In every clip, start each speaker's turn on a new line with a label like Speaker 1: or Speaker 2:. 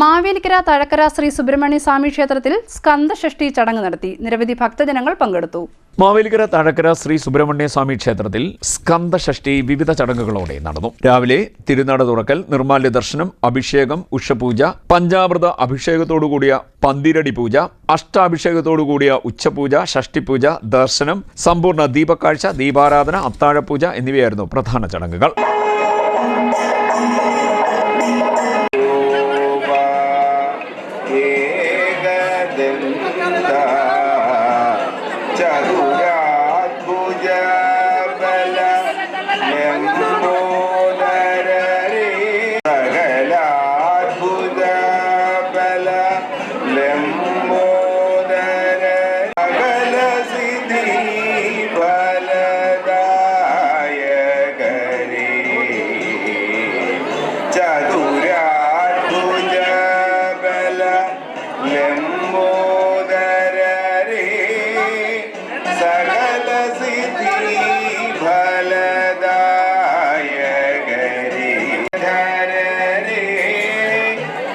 Speaker 1: മാവേലിക്കര തഴക്കര ശ്രീ സുബ്രഹ്മണ്യ സ്വാമി ക്ഷേത്രത്തിൽ സ്കന്ദഷഷ്ഠി ചടങ്ങ് നടത്തി. നിരവധി ഭക്തജനങ്ങൾ പങ്കെടുത്തു.
Speaker 2: മാവേലിക്കര തഴക്കര ശ്രീ സുബ്രഹ്മണ്യ സ്വാമി ക്ഷേത്രത്തിൽ സ്കന്ദഷഷ്ഠി വിവിധ ചടങ്ങുകളോടെ നടന്നു. രാവിലെ തിരുനട തുറക്കൽ നിർമാല്യ ദർശനം അഭിഷേകം ഉഷപൂജ പഞ്ചാമൃത അഭിഷേകത്തോടുകൂടിയ പന്തിരടി പൂജ അഷ്ടാഭിഷേകത്തോടുകൂടിയ ഉച്ചപൂജ ഷഷ്ടിപൂജ ദർശനം സമ്പൂർണ ദീപക്കാഴ്ച ദീപാരാധന അത്താഴപൂജ എന്നിവയായിരുന്നു പ്രധാന ചടങ്ങുകൾ.
Speaker 3: ഏകദന്ത ചതുരാത്ഭുജ ബല ലംബോദരരേ സകലാത്ഭുജ ബല ലംബോദര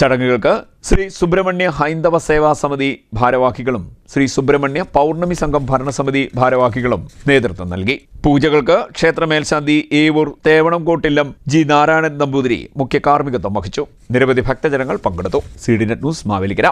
Speaker 2: ചടങ്ങുകൾക്ക് ശ്രീ സുബ്രഹ്മണ്യ ഹൈന്ദവ സേവാ സമിതി ഭാരവാഹികളും ശ്രീ സുബ്രഹ്മണ്യ പൗർണമി സംഘം ഭരണസമിതി ഭാരവാഹികളും നേതൃത്വം നൽകി. പൂജകൾക്ക് ക്ഷേത്ര മേൽശാന്തി ഏവൂർ തേവണംകോട്ടില്ലം ജി നാരായണൻ നമ്പൂതിരി മുഖ്യ കാർമ്മികത്വം വഹിച്ചു. നിരവധി ഭക്തജനങ്ങൾ പങ്കെടുത്തു. C D net news Mavelikkara.